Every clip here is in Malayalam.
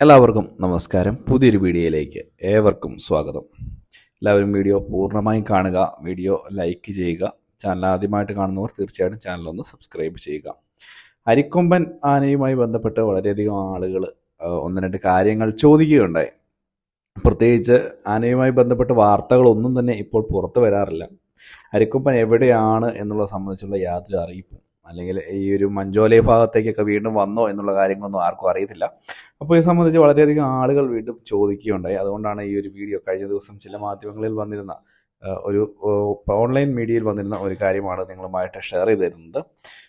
എല്ലാവർക്കും നമസ്കാരം. പുതിയൊരു വീഡിയോയിലേക്ക് ഏവർക്കും സ്വാഗതം. എല്ലാവരും വീഡിയോ പൂർണമായും കാണുക വീഡിയോ ലൈക്ക് ചെയ്യുക ചാനൽ ആദ്യമായിട്ട് കാണുന്നവർ തീർച്ചയായിട്ടും ചാനലൊന്ന് സബ്സ്ക്രൈബ് ചെയ്യുക. അരിക്കൊമ്പൻ ആനയുമായി ബന്ധപ്പെട്ട് വളരെയധികം ആളുകൾ ഒന്ന് രണ്ട് കാര്യങ്ങൾ ചോദിക്കുകയുണ്ടായി. പ്രത്യേകിച്ച് ആനയുമായി ബന്ധപ്പെട്ട വാർത്തകളൊന്നും തന്നെ ഇപ്പോൾ പുറത്തു വരാറില്ല. അരിക്കൊമ്പൻ എവിടെയാണ് എന്നുള്ളത് സംബന്ധിച്ചുള്ള യാതൊരു അറിയിപ്പും അല്ലെങ്കിൽ ഈ ഒരു മഞ്ചോലൈ ഭാഗത്തേക്കൊക്കെ വീണ്ടും വന്നോ എന്നുള്ള കാര്യങ്ങളൊന്നും ആർക്കും അറിയത്തില്ല. അപ്പോൾ ഇത് സംബന്ധിച്ച് വളരെയധികം ആളുകൾ വീണ്ടും ചോദിക്കുകയുണ്ടായി. അതുകൊണ്ടാണ് ഈ ഒരു വീഡിയോ കഴിഞ്ഞ ദിവസം ചില മാധ്യമങ്ങളിൽ വന്നിരുന്ന ഒരു ഓൺലൈൻ മീഡിയയിൽ വന്നിരുന്ന ഒരു കാര്യമാണ് നിങ്ങളുമായിട്ട് ഷെയർ ചെയ്ത് തരുന്നത്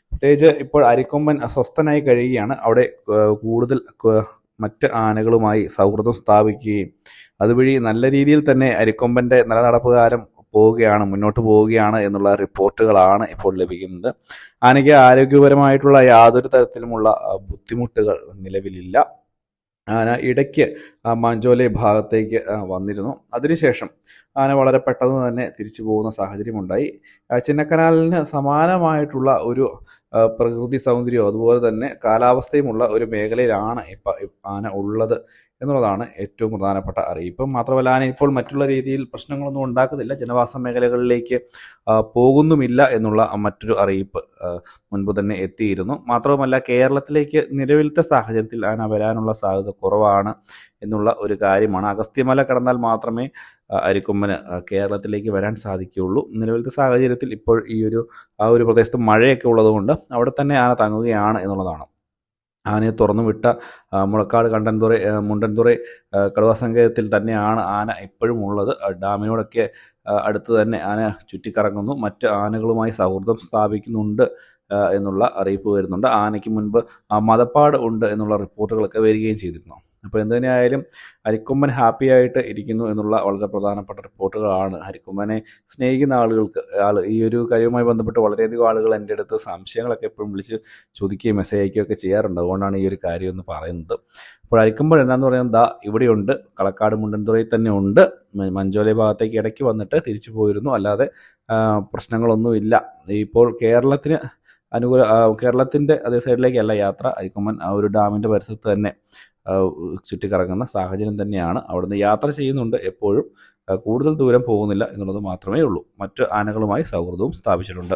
പ്രത്യേകിച്ച് ഇപ്പോൾ അരിക്കൊമ്പൻ അസ്വസ്ഥനായി കഴിയുകയാണ്. അവിടെ കൂടുതൽ മറ്റ് ആനകളുമായി സൗഹൃദം സ്ഥാപിക്കുകയും അതുവഴി നല്ല രീതിയിൽ തന്നെ അരിക്കൊമ്പന്റെ നിലനടപ്പുകാരം പോവുകയാണ് മുന്നോട്ട് പോവുകയാണ് എന്നുള്ള റിപ്പോർട്ടുകളാണ് ഇപ്പോൾ ലഭിക്കുന്നത്. ആനയ്ക്ക് ആരോഗ്യപരമായിട്ടുള്ള യാതൊരു തരത്തിലുമുള്ള ബുദ്ധിമുട്ടുകൾ നിലവിലില്ല. ആന ഇടയ്ക്ക് മാഞ്ചോലെ ഭാഗത്തേക്ക് വന്നിരുന്നു. അതിനുശേഷം ആന വളരെ പെട്ടെന്ന് തന്നെ തിരിച്ചു പോകുന്ന സാഹചര്യമുണ്ടായി. ചിന്നക്കനാലിന് സമാനമായിട്ടുള്ള ഒരു പ്രകൃതി സൗന്ദര്യവും അതുപോലെ തന്നെ കാലാവസ്ഥയുമുള്ള ഒരു മേഖലയിലാണ് ഇപ്പം ആന ഉള്ളത് എന്നുള്ളതാണ് ഏറ്റവും പ്രധാനപ്പെട്ട അറിയിപ്പ്. മാത്രമല്ല ആന ഇപ്പോൾ മറ്റുള്ള രീതിയിൽ പ്രശ്നങ്ങളൊന്നും ഉണ്ടാക്കുന്നില്ല. ജനവാസ മേഖലകളിലേക്ക് പോകുന്നുമില്ല എന്നുള്ള മറ്റൊരു അറിയിപ്പ് മുൻപ് തന്നെ എത്തിയിരുന്നു. മാത്രവുമല്ല കേരളത്തിലേക്ക് നിലവിലത്തെ സാഹചര്യത്തിൽ ആന വരാനുള്ള സാധ്യത കുറവാണ് എന്നുള്ള ഒരു കാര്യമാണ്. അഗസ്ത്യമല കടന്നാൽ മാത്രമേ അരിക്കൊമ്പന് കേരളത്തിലേക്ക് വരാൻ സാധിക്കുകയുള്ളൂ. നിലവിലത്തെ സാഹചര്യത്തിൽ ഇപ്പോൾ ഈ ഒരു ആ ഒരു പ്രദേശത്ത് മഴയൊക്കെ ഉള്ളതുകൊണ്ട് അവിടെ തന്നെ ആന തങ്ങുകയാണ് എന്നുള്ളതാണ്. ആനയെ തുറന്നു വിട്ട മുളക്കാട് കണ്ടൻതുറ മുണ്ടൻതുറ കടുവാ സങ്കേതത്തിൽ തന്നെയാണ് ആന ഇപ്പോഴും ഉള്ളത്. ഡാമിനോടൊക്കെ അടുത്ത് തന്നെ ആന ചുറ്റിക്കറങ്ങുന്നു. മറ്റ് ആനകളുമായി സൗഹൃദം സ്ഥാപിക്കുന്നുണ്ട് എന്നുള്ള അറിയിപ്പ് വരുന്നുണ്ട്. ആനയ്ക്ക് മുൻപ് മതപ്പാട് ഉണ്ട് എന്നുള്ള റിപ്പോർട്ടുകളൊക്കെ വരികയും ചെയ്തിരുന്നു. അപ്പോൾ എന്ത് തന്നെയായാലും ഹാപ്പി ആയിട്ട് ഇരിക്കുന്നു എന്നുള്ള വളരെ പ്രധാനപ്പെട്ട റിപ്പോർട്ടുകളാണ് ഹരിക്കൊമ്പനെ സ്നേഹിക്കുന്ന ആളുകൾക്ക് ആൾ ഈ ഒരു കാര്യവുമായി ബന്ധപ്പെട്ട് വളരെയധികം ആളുകൾ എന്റെ അടുത്ത് സംശയങ്ങളൊക്കെ എപ്പോഴും വിളിച്ച് ചോദിക്കുകയും മെസ്സേജ് അയക്കുകയൊക്കെ ചെയ്യാറുണ്ട്. അതുകൊണ്ടാണ് ഈ ഒരു കാര്യം എന്ന് പറയുന്നത്. അപ്പോൾ അരിക്കുമ്പോൾ എന്താന്ന് പറയുന്നത്? ദാ ഇവിടെയുണ്ട് കളക്കാട് മുണ്ടൻതുറയിൽ തന്നെ ഉണ്ട്. മഞ്ചോലെ ഭാഗത്തേക്ക് ഇടയ്ക്ക് വന്നിട്ട് തിരിച്ചു പോയിരുന്നു. അല്ലാതെ പ്രശ്നങ്ങളൊന്നുമില്ല ഇപ്പോൾ കേരളത്തിന് അനുകൂല കേരളത്തിന്റെ അതേ സൈഡിലേക്കല്ല യാത്ര. അരിക്കൊമ്പൻ ആ ഒരു ഡാമിന്റെ പരിസരത്ത് തന്നെ. ചുറ്റിക്കറങ്ങുന്ന സാഹചര്യം തന്നെയാണ് അവിടുന്ന് യാത്ര ചെയ്യുന്നുണ്ട് എപ്പോഴും. കൂടുതൽ ദൂരം പോകുന്നില്ല എന്നുള്ളത് മാത്രമേ ഉള്ളൂ. മറ്റ് ആനകളുമായി സൗഹൃദവും സ്ഥാപിച്ചിട്ടുണ്ട്.